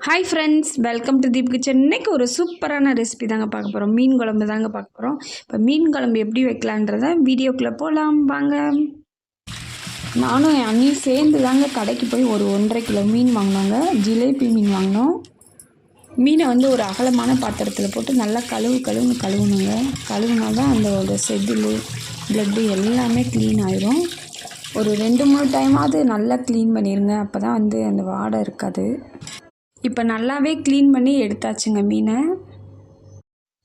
Hi friends welcome to Deep kitchen இன்றைக்கி ஒரு சூப்பரான ரெசிபி தாங்க பார்க்க போகிறோம் மீன் குழம்பு தாங்க பார்க்க போகிறோம் இப்போ மீன் குழம்பு எப்படி வைக்கலான்றத வீடியோக்குள்ளே போகலாம் வாங்க. நானும் என் அண்ணியும் சேர்ந்து தாங்க கடைக்கு போய் ஒரு ஒன்றரை கிலோ மீன் வாங்கினாங்க. ஜிலேபி மீன் வாங்கினோம். மீனை வந்து ஒரு அகலமான பாத்திரத்தில் போட்டு நல்லா கழுவு கழுவுன்னு கழுவுணுங்க. கழுவுனா தான் அந்த செதில் ப்ளட்டு எல்லாமே க்ளீன் ஆயிரும். ஒரு ரெண்டு மூணு டைமாவது நல்லா க்ளீன் பண்ணிடுங்க அப்போ தான் வந்து அந்த வாடை இருக்காது. இப்போ நல்லாவே க்ளீன் பண்ணி எடுத்தாச்சுங்க மீனை.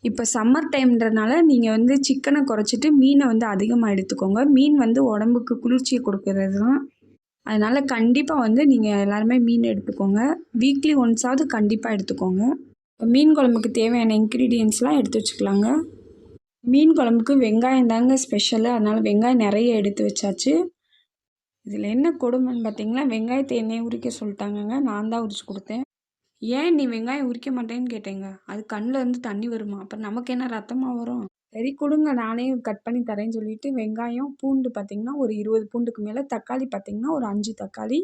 இப்போ சம்மர் டைம்ன்றனால நீங்கள் வந்து சிக்கனை குறைச்சிட்டு மீனை வந்து அதிகமாக எடுத்துக்கோங்க. மீன் வந்து உடம்புக்கு குளிர்ச்சியை கொடுக்கறது தான் அதனால் கண்டிப்பாக வந்து நீங்கள் எல்லாருமே மீன் எடுத்துக்கோங்க. வீக்லி ஒன்ஸாவது கண்டிப்பாக எடுத்துக்கோங்க. இப்போ மீன் குழம்புக்கு தேவையான இன்க்ரீடியன்ஸ்லாம் எடுத்து வச்சுக்கலாங்க. மீன் குழம்புக்கு வெங்காயம் தாங்க ஸ்பெஷலு அதனால் வெங்காயம் நிறைய எடுத்து வச்சாச்சு. இதில் என்ன கொடுமைன்னு பார்த்தீங்கன்னா வெங்காயத்தை எண்ணெய் உரிக்க சொல்லிட்டாங்கங்க. நான் தான் உரிச்சு கொடுத்தேன். ஏன் நீ வெங்காயம் உரிக்க மாட்டேன்னு கேட்டேங்க. அது கண்ணில் இருந்து தண்ணி வருமா? அப்புறம் நமக்கு என்ன ரத்தமாக வரும்? சரி கொடுங்க. நானே கட் பண்ணி தரேன்னு சொல்லிட்டு வெங்காயம் பூண்டு பார்த்திங்கன்னா ஒரு இருபது பூண்டுக்கு மேலே தக்காளி பார்த்திங்கன்னா ஒரு அஞ்சு தக்காளி.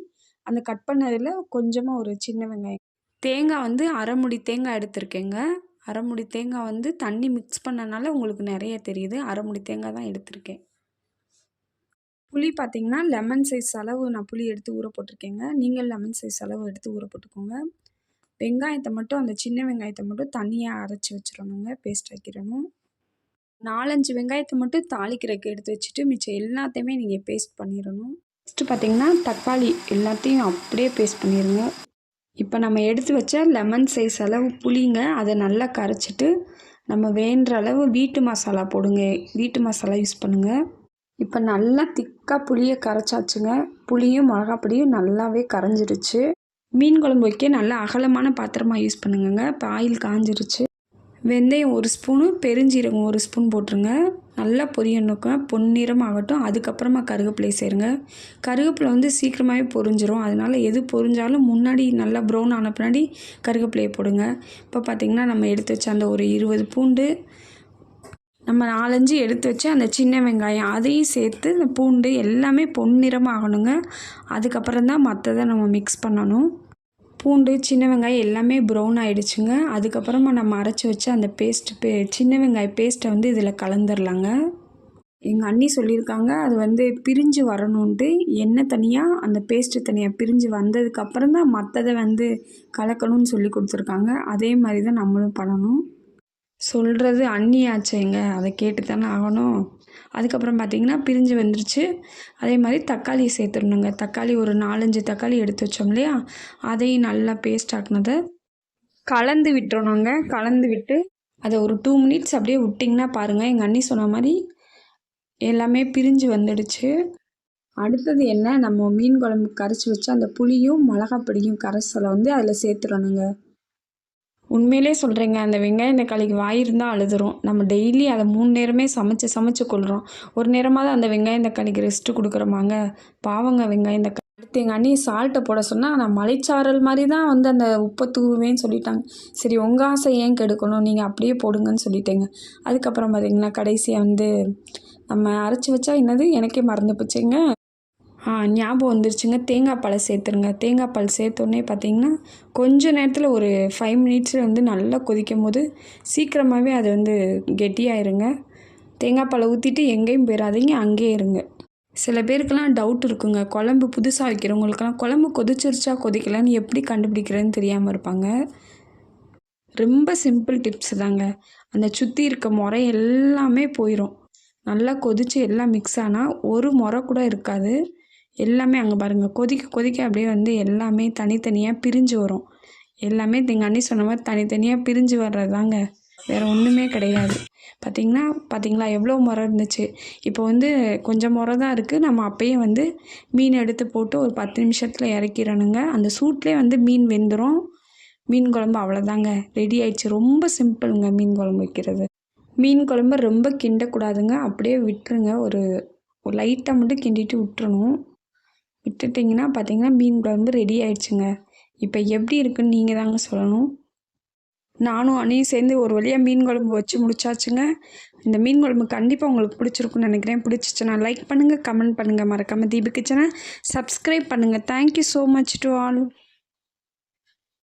அந்த கட் பண்ணதில் கொஞ்சமாக ஒரு சின்ன வெங்காயம். தேங்காய் வந்து அரைமுடி தேங்காய் எடுத்திருக்கேங்க. அரைமுடி தேங்காய் வந்து தண்ணி மிக்ஸ் பண்ணனால உங்களுக்கு நிறைய தெரியுது. அரைமுடி தேங்காய் தான் எடுத்திருக்கேன். புளி பார்த்திங்கன்னா லெமன் சைஸ் அளவு நான் புளி எடுத்து ஊற போட்டிருக்கேங்க. நீங்கள் லெமன் சைஸ் அளவு எடுத்து ஊற போட்டுக்கோங்க. வெங்காயத்தை மட்டும் அந்த சின்ன வெங்காயத்தை மட்டும் தனியாக அரைச்சி வச்சிடணுங்க பேஸ்ட் ஆக்கிடணும் நாலஞ்சு வெங்காயத்தை மட்டும் தாளிக்கிறதுக்கு எடுத்து வச்சுட்டு மிச்சம் எல்லாத்தையுமே நீங்கள் பேஸ்ட் பண்ணிடணும். ஃபஸ்ட்டு பார்த்திங்கன்னா தக்காளி எல்லாத்தையும் அப்படியே பேஸ்ட் பண்ணிடுங்க. இப்போ நம்ம எடுத்து வச்ச லெமன் சைஸ் அளவு புளிங்க அதை நல்லா கரைச்சிட்டு நம்ம வேண்டுற அளவு வீட்டு மசாலா போடுங்க. வீட்டு மசாலா யூஸ் பண்ணுங்கள் இப்போ நல்லா திக்காக புளியை கரைச்சாச்சுங்க. புளியும் மிளகாப்பொடியும் நல்லாவே கரைஞ்சிருச்சு மீன் குழம்பு வைக்க நல்லா அகலமான பாத்திரமாக யூஸ் பண்ணுங்கங்க. இப்போ ஆயில் காஞ்சிருச்சு. வெந்தயம் ஒரு ஸ்பூனு பெருஞ்சீரகம் ஒரு ஸ்பூன் போட்டுருங்க. நல்லா பொரியணுக்க பொன்னிறம் ஆகட்டும் அதுக்கப்புறமா கருவேப்பிலை சேருங்க. கருவேப்பிலை வந்து சீக்கிரமாகவே பொரிஞ்சிரும். அதனால் எது பொரிஞ்சாலும் முன்னாடி நல்லா ப்ரௌன் ஆன பின்னாடி கருவேப்பிலையை போடுங்க. இப்போ பார்த்திங்கன்னா நம்ம எடுத்து வச்ச அந்த ஒரு இருபது பூண்டு நம்ம நாலஞ்சு எடுத்து வச்சு அந்த சின்ன வெங்காயம் அதையும் சேர்த்து இந்த பூண்டு எல்லாமே பொன்னிறமாக ஆகணுங்க அதுக்கப்புறம் தான் மற்றதை நம்ம மிக்ஸ் பண்ணணும். பூண்டு சின்ன வெங்காயம் எல்லாமே ப்ரௌன் ஆகிடுச்சுங்க அதுக்கப்புறமா நம்ம அரைச்சி வச்சு அந்த பேஸ்ட் பே சின்ன வெங்காய பேஸ்ட்டை வந்து இதில் கலந்துடலாங்க எங்கள் அண்ணி சொல்லியிருக்காங்க அது வந்து பிரிஞ்சு வரணுன்ட்டு எண்ணெய் தனியாக அந்த பேஸ்ட்டு தனியாக பிரிஞ்சு வந்ததுக்கப்புறம் தான் மற்றதை வந்து கலக்கணும்னு சொல்லி கொடுத்துருக்காங்க. அதே மாதிரி தான் நம்மளும் பண்ணணும். சொல்கிறது அண்ணியாச்சேங்க அதை கேட்டு தானே ஆகணும். அதுக்கப்புறம் பார்த்திங்கன்னா பிரிஞ்சு வந்துருச்சு. அதே மாதிரி தக்காளி சேர்த்துடணுங்க. தக்காளி ஒரு நாலஞ்சு தக்காளி எடுத்து வச்சோம் இல்லையா? அதையும் நல்லா பேஸ்ட் ஆக்குனதை கலந்து விட்டுறணுங்க. கலந்து விட்டு அதை ஒரு டூ மினிட்ஸ் அப்படியே விட்டிங்கன்னா பாருங்கள் எங்கள் அண்ணி சொன்ன மாதிரி எல்லாமே பிரிஞ்சு வந்துடுச்சு. அடுத்தது என்ன? நம்ம மீன் குழம்பு கரைச்சி வச்சு அந்த புளியும் மிளகாப்பொடியும் கரைசலை வந்து அதில் சேர்த்துடணுங்க. உண்மையிலே சொல்கிறேங்க அந்த வெங்காயம் தக்காளிக்கு வாய் இருந்தால் அழுதுரும். நம்ம டெய்லி அதை மூணு நேரமே சமைச்சு சமைச்சு கொள்கிறோம் ஒரு நேரமாவது அந்த வெங்காயம் தக்காளிக்கு ரெஸ்ட்டு கொடுக்குறோமாங்க. பாவங்க வெங்காயம் தக்காளி. அடுத்து எங்கள் அண்ணி சால்ட்டை போட சொன்னால் நான் மலைச்சாரல் மாதிரி தான் வந்து அந்த உப்பை தூவேன்னு சொல்லிட்டாங்க. சரி உங்கள் ஆசை ஏன் கெடுக்கணும்? நீங்கள் அப்படியே போடுங்கன்னு சொல்லிட்டேங்க. அதுக்கப்புறம் பார்த்தீங்கன்னா கடைசியாக வந்து நம்ம அரைச்சி வச்சா என்னது? எனக்கே மறந்து போச்சுங்க. ஞாபகம் வந்துருச்சுங்க. தேங்காய் பால் சேர்த்துருங்க. தேங்காய் பால் சேர்த்தோடனே பார்த்தீங்கன்னா கொஞ்ச நேரத்தில் ஒரு ஃபைவ் மினிட்ஸில் வந்து நல்லா கொதிக்கும் போது சீக்கிரமாகவே அது வந்து கெட்டியாயிருங்க. தேங்காய் பால் ஊற்றிட்டு எங்கேயும் போயிடாதீங்க அங்கேயே இருங்க. சில பேருக்கெல்லாம் டவுட் இருக்குங்க. குழம்பு புதுசாக வைக்கிறவங்களுக்கெல்லாம் குழம்பு கொதிச்சிருச்சா கொதிக்கலன்னு எப்படி கண்டுபிடிக்கிறேன்னு தெரியாமல் இருப்பாங்க. ரொம்ப சிம்பிள் டிப்ஸ் தாங்க. அந்த சுற்றி இருக்க முறை எல்லாமே போயிடும் நல்லா கொதித்து எல்லாம் மிக்ஸ் ஆனால் ஒரு முறை கூட இருக்காது. எல்லாமே அங்கே பாருங்கள் கொதிக்க கொதிக்க அப்படியே வந்து எல்லாமே தனித்தனியாக பிரிஞ்சு வரும். எல்லாமே எங்கள் அண்ணி சொன்ன மாதிரி தனித்தனியாக பிரிஞ்சு வர்றது தாங்க வேறு ஒன்றுமே கிடையாது. பார்த்திங்கன்னா பார்த்திங்களா எவ்வளோ முறை இருந்துச்சு. இப்போ வந்து கொஞ்சம் முறை தான் இருக்குது நம்ம அப்பயே வந்து மீன் எடுத்து போட்டு ஒரு பத்து நிமிஷத்தில் இறக்கிறனுங்க அந்த சூட்லேயே வந்து மீன் வெந்துடும் மீன் குழம்பு அவ்வளோதாங்க ரெடி ஆயிடுச்சு. ரொம்ப சிம்பிளுங்க மீன் குழம்பு வைக்கிறது. மீன் குழம்பு ரொம்ப கிண்டக்கூடாதுங்க. அப்படியே விட்டுருங்க. ஒரு ஒரு லைட்டாக மட்டும் கிண்டிட்டு விட்டுறணும். விட்டுட்டிங்கன்னா பார்த்தீங்கன்னா மீன் குழம்பு ரெடி ஆயிடுச்சுங்க. இப்போ எப்படி இருக்குன்னு நீங்கள் தாங்க சொல்லணும். நானும் அணியும் சேர்ந்து ஒரு வழியாக மீன் குழம்பு வச்சு முடிச்சாச்சுங்க. இந்த மீன் குழம்பு கண்டிப்பாக உங்களுக்கு பிடிச்சிருக்குன்னு நினைக்கிறேன். பிடிச்சிச்சுன்னா லைக் பண்ணுங்கள் கமெண்ட் பண்ணுங்கள் மறக்காமல் தீபு கிச்சனை சப்ஸ்கிரைப் பண்ணுங்கள் thank you so much to all